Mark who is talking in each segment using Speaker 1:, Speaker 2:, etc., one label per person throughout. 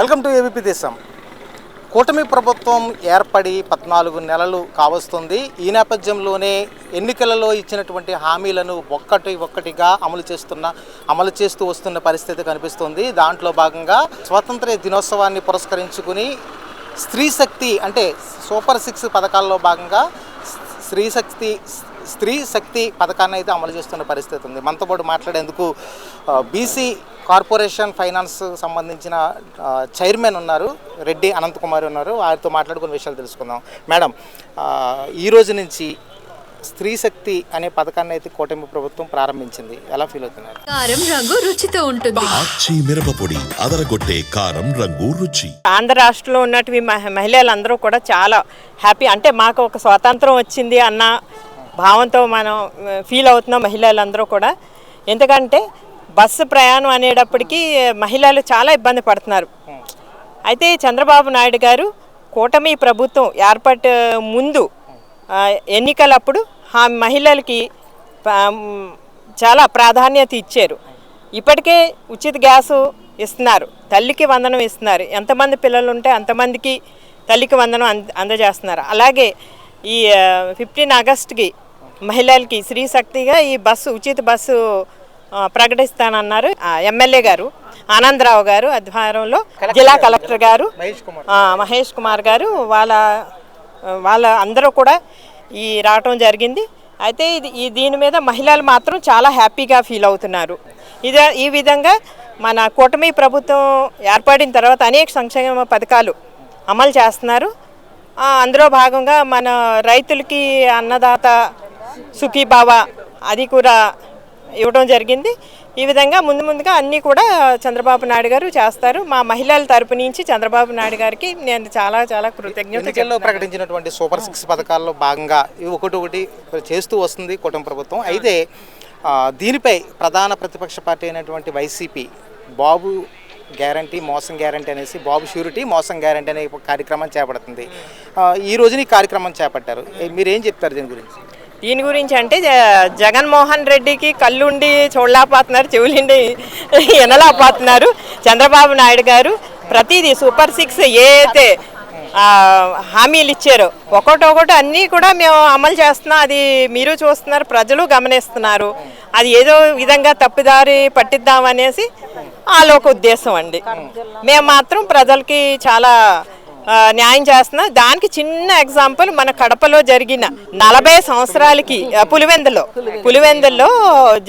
Speaker 1: Welcome to ABP దేశం. కూటమి ప్రభుత్వం ఏర్పడి పద్నాలుగు నెలలు కావస్తుంది. ఈ నేపథ్యంలోనే ఎన్నికలలో ఇచ్చినటువంటి హామీలను ఒక్కటి ఒక్కటిగా అమలు చేస్తున్న అమలు చేస్తూ వస్తున్న పరిస్థితి కనిపిస్తుంది. దాంట్లో భాగంగా స్వాతంత్ర దినోత్సవాన్ని పురస్కరించుకుని స్త్రీ శక్తి అంటే సూపర్ సిక్స్ పథకాల్లో భాగంగా స్త్రీ శక్తి స్త్రీ శక్తి పథకాన్ని అయితే అమలు చేస్తున్న పరిస్థితి ఉంది. మనతో పాటు మాట్లాడేందుకు బీసీ కార్పొరేషన్ ఫైనాన్స్ సంబంధించిన చైర్మన్ ఉన్నారు. రెడ్డి అనంత్ కుమార్ ఉన్నారు. వారితో మాట్లాడుకున్న విషయాలు తెలుసుకుందాం. మేడం ఆ, ఈ రోజు నుంచి స్త్రీ శక్తి అనే పథకాన్ని అయితే కూటమి ప్రభుత్వం ప్రారంభించింది. ఎలా ఫీల్ అవుతున్నారు?
Speaker 2: కారం రంగు రుచితో ఉంటుంది.
Speaker 3: ఆచి మిరపపొడి అదరగొట్టే కారం రంగు రుచి.
Speaker 4: ఆంధ్ర రాష్ట్రంలో ఉన్నటువంటి మహ- మహిళలందరూ కూడా చాలా హ్యాపీ. అంటే మాకు ఒక స్వాతంత్రం వచ్చింది అన్న భావంతో మనం ఫీల్ అవుతున్నాం మహిళలందరూ కూడా. ఎందుకంటే బస్సు ప్రయాణం అనేటప్పటికీ మహిళలు చాలా ఇబ్బంది పడుతున్నారు. అయితే చంద్రబాబు నాయుడు గారు కూటమి ప్రభుత్వం ఏర్పాటు ముందు ఎన్నికలప్పుడు ఆ మహిళలకి చాలా ప్రాధాన్యత ఇచ్చారు. ఇప్పటికే ఉచిత గ్యాసు ఇస్తున్నారు. తల్లికి వందనం ఇస్తున్నారు. ఎంతమంది పిల్లలు ఉంటే అంతమందికి తల్లికి వందనం అంద అందజేస్తున్నారు. అలాగే ఈ ఫిఫ్టీన్ ఆగస్ట్కి మహిళలకి స్త్రీ శక్తిగా ఈ బస్సు ఉచిత బస్సు ప్రకటిస్తానన్నారు ఎమ్మెల్యే గారు ఆనందరావు గారు ఆధ్వర్యంలో జిల్లా కలెక్టర్ గారు
Speaker 1: మహేష్ కుమార్.
Speaker 4: ఆ, మహేష్ కుమార్ గారు వాళ్ళ వాళ్ళ అందరూ కూడా ఈ రావటం జరిగింది. అయితే ఇది ఈ దీని మీద మహిళలు మాత్రం చాలా హ్యాపీగా ఫీల్ అవుతున్నారు. ఇదే ఈ విధంగా మన కూటమి ప్రభుత్వం ఏర్పడిన తర్వాత అనేక సంక్షేమ పథకాలు అమలు చేస్తున్నారు. అందులో భాగంగా మన రైతులకి అన్నదాత సుఖీభావ అది కూడా ఇవ్వడం జరిగింది. ఈ విధంగా ముందు ముందుగా అన్నీ కూడా చంద్రబాబు నాయుడు గారు చేస్తారు. మా మహిళల తరపు నుంచి చంద్రబాబు నాయుడు గారికి నేను చాలా చాలా కృతజ్ఞత
Speaker 1: ఎన్నికల్లో ప్రకటించినటువంటి సూపర్ సిక్స్ పథకాల్లో భాగంగా ఒకటి ఒకటి చేస్తూ వస్తుంది కూటమి ప్రభుత్వం. అయితే దీనిపై ప్రధాన ప్రతిపక్ష పార్టీ అయినటువంటి వైసీపీ బాబు గ్యారంటీ మోసం గ్యారంటీ అనేసి బాబు షూరిటీ మోసం గ్యారంటీ అనే కార్యక్రమం చేపడుతుంది. ఈ రోజున ఈ కార్యక్రమం చేపట్టారు. మీరేం చెప్తారు దీని గురించి?
Speaker 4: దీని గురించి అంటే జగన్మోహన్ రెడ్డికి కళ్ళుండి చూడలేకపోతున్నారు చెవులుండి వినలేకపోతున్నారు చంద్రబాబు నాయుడు గారు. ప్రతిదీ సూపర్ సిక్స్ ఏ అయితే హామీలు ఇచ్చారు. ఒకటొకటి అన్నీ కూడా మేము అమలు చేస్తున్నాం అది మీరు చూస్తున్నారు ప్రజలు గమనిస్తున్నారు. అది ఏదో విధంగా తప్పిదారి పట్టిద్దామనేసి ఆలోక ఉద్దేశం అండి. మేము మాత్రం ప్రజలకి చాలా న్యాయం చేస్తున్నా. దానికి చిన్న ఎగ్జాంపుల్ మన కడపలో జరిగిన నలభై సంవత్సరాలకి పులివెందులో పులివెందుల్లో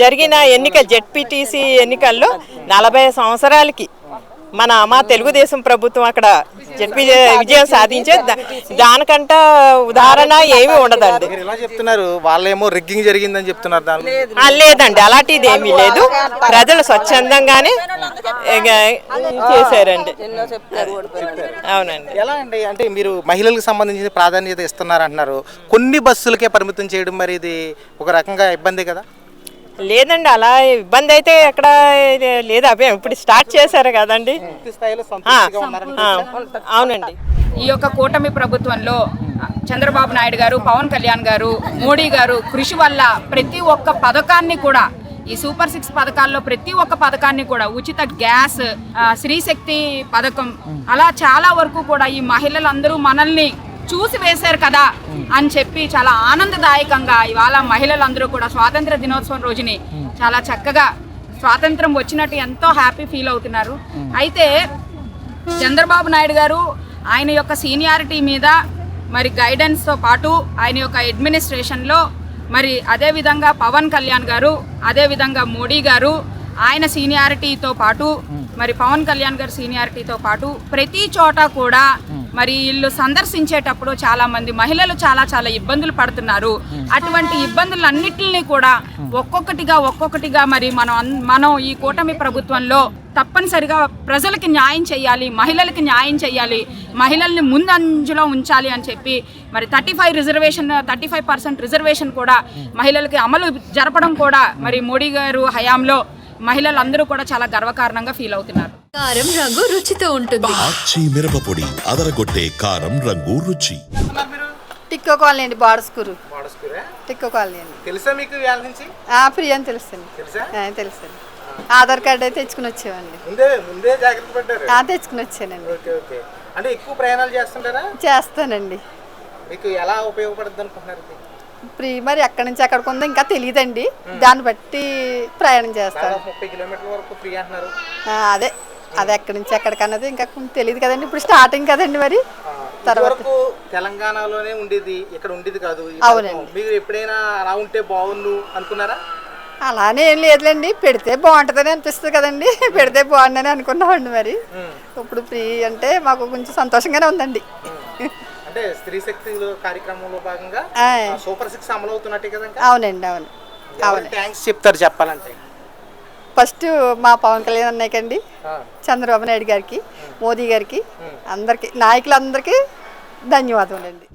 Speaker 4: జరిగిన ఎన్నిక జెడ్పీటీసీ ఎన్నికల్లో నలభై సంవత్సరాలకి మన మా తెలుగుదేశం ప్రభుత్వం అక్కడ జెడ్పీ విజయం సాధించే దానికంట ఉదాహరణ ఏమీ ఉండదండి.
Speaker 1: మీరు చెప్తున్నారు వాళ్ళేమో రిగ్గింగ్ జరిగిందని చెప్తున్నారు దాని
Speaker 4: లేదండి అలాంటిది ఏమీ లేదు. ప్రజలు స్వచ్ఛందంగానే చేశారండి. అవునండి.
Speaker 1: ఎలా అండి? అంటే మీరు మహిళలకు సంబంధించిన ప్రాధాన్యత ఇస్తున్నారు అంటున్నారు కొన్ని బస్సులకే పరిమితం చేయడం మరి ఇది ఒక రకంగా ఇబ్బంది కదా?
Speaker 4: లేదండి అలా ఇబ్బంది అయితే ఎక్కడ లేదు. అవే ఇప్పుడు స్టార్ట్ చేశారు కదండి. అవునండి.
Speaker 5: ఈ యొక్క కూటమి ప్రభుత్వంలో చంద్రబాబు నాయుడు గారు పవన్ కళ్యాణ్ గారు మోడీ గారు కృషి వల్ల ప్రతి ఒక్క పథకాన్ని కూడా ఈ సూపర్ సిక్స్ పథకాల్లో ప్రతి ఒక్క పథకాన్ని కూడా ఉచిత గ్యాస్ స్త్రీశక్తి పథకం అలా చాలా వరకు కూడా ఈ మహిళలందరూ మనల్ని చూసి వేశారు కదా అని చెప్పి చాలా ఆనందదాయకంగా ఇవాళ మహిళలందరూ కూడా స్వాతంత్ర దినోత్సవం రోజుని చాలా చక్కగా స్వాతంత్రం వచ్చినట్టు ఎంతో హ్యాపీ ఫీల్ అవుతున్నారు. అయితే చంద్రబాబు నాయుడు గారు ఆయన యొక్క సీనియారిటీ మీద మరి గైడెన్స్తో పాటు ఆయన యొక్క అడ్మినిస్ట్రేషన్లో మరి అదేవిధంగా పవన్ కళ్యాణ్ గారు అదేవిధంగా మోడీ గారు ఆయన సీనియారిటీతో పాటు మరి పవన్ కళ్యాణ్ గారి సీనియారిటీతో పాటు ప్రతి చోట కూడా మరి వీళ్ళు సందర్శించేటప్పుడు చాలా మంది మహిళలు చాలా చాలా ఇబ్బందులు పడుతున్నారు. అటువంటి ఇబ్బందులన్నిటిని కూడా ఒక్కొక్కటిగా ఒక్కొక్కటిగా మరి మనం అన్- మనం ఈ కూటమి ప్రభుత్వంలో తప్పనిసరిగా ప్రజలకి న్యాయం చేయాలి మహిళలకి న్యాయం చేయాలి మహిళల్ని ముందంజలో ఉంచాలి అని చెప్పి మరి thirty five reservation thirty five percent reservation కూడా మహిళలకి అమలు జరపడం కూడా మరి మోడీ గారు హయాంలో మహిళలందరూ కూడా చాలా గర్వకారణంగా ఫీల్ అవుతున్నారు.
Speaker 2: కారం రంగు రుచితో ఉంటుంది.
Speaker 3: ఆచి మిరపపొడి అదరగొట్టే కారం రంగు రుచి.
Speaker 6: టిక్కో కాలనీ అండి బాడస్కూరు టిక్కో కాలనీ అండి.
Speaker 1: తెలుసా మీకు నుంచి?
Speaker 6: ఆ, ప్రియ అని తెలుస్తుంది.
Speaker 1: తెలుసా?
Speaker 6: ఆ, తెలుసండి
Speaker 1: ఆ,
Speaker 6: ఆధార్ కార్డు అయితే తెచ్చుకుని వచ్చామండి
Speaker 1: ముందే ముందే జాగ్రత్త పడ్డారు.
Speaker 6: ఆ, తెచ్చుకుని వచ్చానండి.
Speaker 1: Okay okay. అంటే ఎక్కువ ప్రయాణాలు చేస్తుంటారా?
Speaker 6: చేస్తానండి.
Speaker 1: మీకు ఎలా ఉపయోగపడుతుంది అనుకుంటున్నారు?
Speaker 6: ఫ్రీ మరి ఎక్కడి నుంచి ఎక్కడికి ఉందో ఇంకా తెలియదండి దాన్ని బట్టి ప్రయాణం చేస్తాను.
Speaker 1: దాదాపు ముప్పై కిలోమీటర్ల వరకు ఫ్రీ అంటున్నారు.
Speaker 6: ఆ, అదే. అది ఎక్కడి నుంచి ఎక్కడికన్నది ఇంకా తెలియదు కదండి. ఇప్పుడు స్టార్టింగ్ కదండి మరి. తర్వాత
Speaker 1: తెలంగాణలోనే ఉండేది ఇక్కడ ఉండేది కాదు.
Speaker 6: అవునండి.
Speaker 1: మీరు ఎప్పుడైనా అలా ఉంటే బాగుండు అనుకున్నారా?
Speaker 6: అలానే ఏం లేదులేండి. పెడితే బాగుంటుందని అనిపిస్తుంది కదండి. పెడితే బాగుండని అనుకున్నామండి మరి. ఇప్పుడు ఫ్రీ అంటే మాకు కొంచెం సంతోషంగానే ఉందండి.
Speaker 1: అంటే స్త్రీ శక్తి కార్యక్రమంలో భాగంగా సూపర్ సిక్స్ అమలు అవుతున్నట్టే కదా ఇంకా?
Speaker 6: అవునండి అవును.
Speaker 1: ఎవరికి థ్యాంక్స్ చెప్తారు చెప్పాలంటే?
Speaker 6: ఫస్ట్ మా పవన్ కళ్యాణ్ అన్నయ్యకండి చంద్రబాబు నాయుడు గారికి మోదీ గారికి అందరికి నాయకులందరికీ ధన్యవాదములండి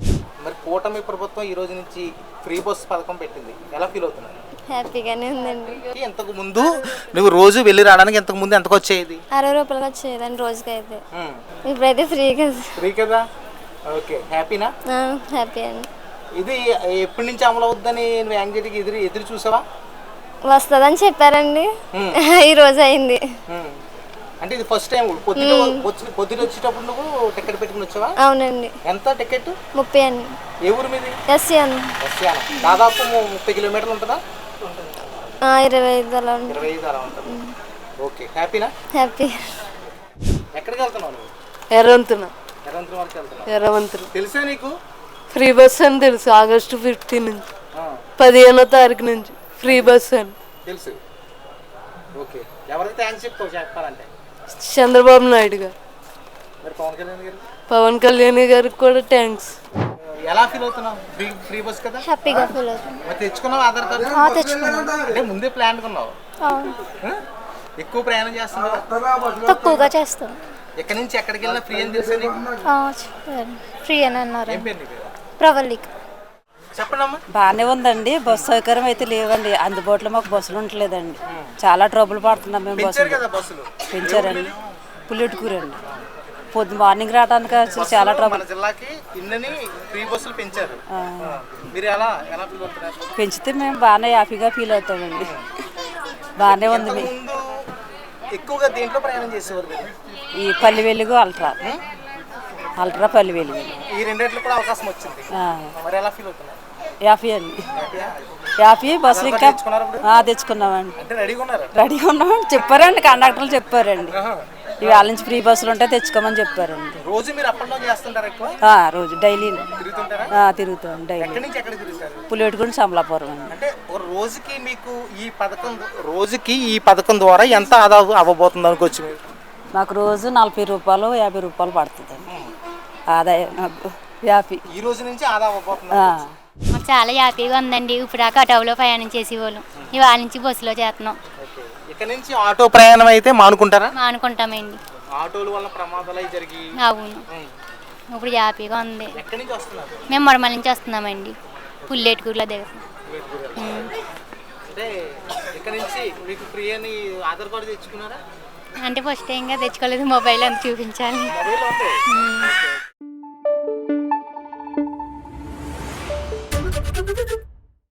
Speaker 1: మరి కూటమి ప్రభుత్వం ఈ రోజు నుంచి ఫ్రీ బస్ పథకం పెట్టింది. ఎలా ఫీల్ అవుతున్నారు?
Speaker 7: హ్యాపీగానే ఉందండి.
Speaker 1: ఇంతకు ముందు? నువ్వు రోజు వెళ్ళి రావడానికి ఇంతకు ముందు ఎంతకు వచ్చేది?
Speaker 7: అరవై రూపాయలుగా వచ్చేదండి రోజుకైతే. ఇప్పుడైతే ఫ్రీ కదా.
Speaker 1: ఫ్రీ కదా? ఓకే. హ్యాపీనా?
Speaker 7: హ్యాపీ అండి.
Speaker 1: ఇది ఎప్పటి నుంచి అమలు అవుద్దని నువ్వు యాంగ్జైటీకి ఎదురు ఎదురు చూసావా?
Speaker 7: వస్తుందని చెప్పారండి. ఈ రోజు అయింది.
Speaker 1: అంటే ఇది ఫస్ట్ టైం పొద్దున వచ్చి పొద్దున వచ్చేటప్పుడు నువ్వు టికెట్ పెట్టుకుని వచ్చావా?
Speaker 7: అవునండి.
Speaker 1: ఎంత టికెట్?
Speaker 7: ముప్పై అండి
Speaker 1: ఏ ఊరు మీది?
Speaker 7: ఎస్సీ అండి
Speaker 1: రష్యానా దాదాపు ముప్పై కిలోమీటర్లు ఉంటుందా?
Speaker 7: ఇరవై ఐదు అలా ఉంది
Speaker 1: ఇరవై ఐదు అలా ఉంటుంది. ఓకే. హ్యాపీనా?
Speaker 7: హ్యాపీ.
Speaker 1: ఎక్కడికి వెళ్తున్నావు నువ్వు?
Speaker 8: ఎర్రవంతున.
Speaker 1: నిరంతరం వరకు వెళ్తున్నావు.
Speaker 8: ఎర్రవంతున.
Speaker 1: తెలుసా నీకు?
Speaker 8: ఫ్రీ బస్ అని తెలుసు ఆగస్టు ఫిఫ్టీన్ నుంచి. పదిహేనో తారీఖు నుంచి. ఫ్రీ బస్ అని.
Speaker 1: తెలుసు. ఓకే. ఎవరికి థ్యాంక్స్ చెప్తావు చెప్పాలంటే.
Speaker 8: చంద్రబాబు నాయుడు గారు.
Speaker 1: మరి పవన్ కళ్యాణ్ గారు?
Speaker 8: పవన్ కళ్యాణ్ గారికి కూడా థ్యాంక్స్.
Speaker 1: ఎలా ఫీల్ అవుతున్నావు? ఫ్రీ ఫ్రీ బస్ కదా?
Speaker 7: హ్యాపీగా ఫీల్ అవుతుంది
Speaker 1: మరి తెచ్చుకున్నావు ఆధార్ కార్డు?
Speaker 7: తెచ్చుకున్నాను.
Speaker 1: అంటే ముందే ప్లాన్ కొన్నావు.
Speaker 7: అవును.
Speaker 1: ఆ? ఎక్కువ ప్రయాణం చేస్తున్నావు?
Speaker 7: తక్కువగా చేస్తాం
Speaker 1: ఎక్కడి నుంచి ఎక్కడికి వెళ్ళినా ఫ్రీ అని తెలుసా నీకు?
Speaker 7: ఫ్రీ అని అన్నారు.
Speaker 1: ఏం పేరు నీ పేరు?
Speaker 9: బాగానే ఉందండి. బస్సు సౌకర్యం అయితే లేవండి. అందుబాటులో మాకు బస్సులు ఉండలేదండి. చాలా ట్రబుల్ పడుతున్నాం మేము బస్సులు. పెంచారండి. పుల్లెటుకూరండి పొద్దు మార్నింగ్ రావడానికి చాలా ట్రబుల్
Speaker 1: మన జిల్లాకి ఇన్నని ఫ్రీ బస్సులు పెంచారు. ఆ. మీరు ఎలా ఎలా ఫీల్ అవుతున్నారు?
Speaker 9: పెంచితే మేము బాగానే హ్యాపీగా ఫీల్ అవుతామండి. బాగానే ఉంది
Speaker 1: ఎక్కువగా దేంట్లో ప్రయాణం చేసేవారు
Speaker 9: ఈ పల్లి వెలుగు అల్ట్రా అల్ట్రా పల్లి వెలుగు
Speaker 1: ఈ రెండిట్లో కూడా అవకాశం వచ్చింది. మరి ఎలా ఫీల్ అవుతున్నారు?
Speaker 9: యాభై అండి. యాభై బస్సులు ఇంకా తెచ్చుకున్నామండి.
Speaker 1: రెడీగా
Speaker 9: ఉన్నామండి చెప్పారండి కండక్టర్లు చెప్పారండి. ఇవాళ నుంచి ఫ్రీ బస్సులు ఉంటే తెచ్చుకోమని చెప్పారండి.
Speaker 1: రోజు మీరు
Speaker 9: డైలీ. తిరుగుతాం డైలీ. పులివెట్టుకుని సమలాపురం అండి.
Speaker 1: రోజుకి మీకు ఈ పథకం రోజుకి ఈ పథకం ద్వారా ఎంత ఆదా అవ్వబోతుంది అనుకోవచ్చు
Speaker 9: మాకు రోజు నలభై రూపాయలు యాభై రూపాయలు పడుతుందండి. ఆదాయం నాకు యాభై.
Speaker 1: ఈ రోజు నుంచి ఆదా అవ్వబోతుంది
Speaker 10: చాలా హ్యాపీగా ఉందండి. ఇప్పుడు దాకా ఆటోలో ప్రయాణం చేసేవాళ్ళం. ఇవాళ నుంచి బస్సులో చేస్తున్నాం.
Speaker 1: ఓకే. ఇక నుంచి ఆటో ప్రయాణం అయితే మానుకుంటారా?
Speaker 10: మానుకుంటామండి.
Speaker 1: ఆటోల వల్ల ప్రమాదాలు జరిగి
Speaker 10: అవును. ఇప్పుడు హ్యాపీగా ఉంది.
Speaker 1: ఎక్కడి నుంచి వస్తున్నారు?
Speaker 10: మేము మడమల నుంచి వస్తున్నామండి. పుల్లెటుకూరులో దగ్గర.
Speaker 1: అంటే ఇక్కడ నుంచి మీకు ఫ్రీ అని ఆధార్ కార్డు తెచ్చుకున్నారా?
Speaker 10: అంటే ఫస్ట్ టైంగా తెచ్చుకోలేదు. మొబైల్ అంత చూపించాలి.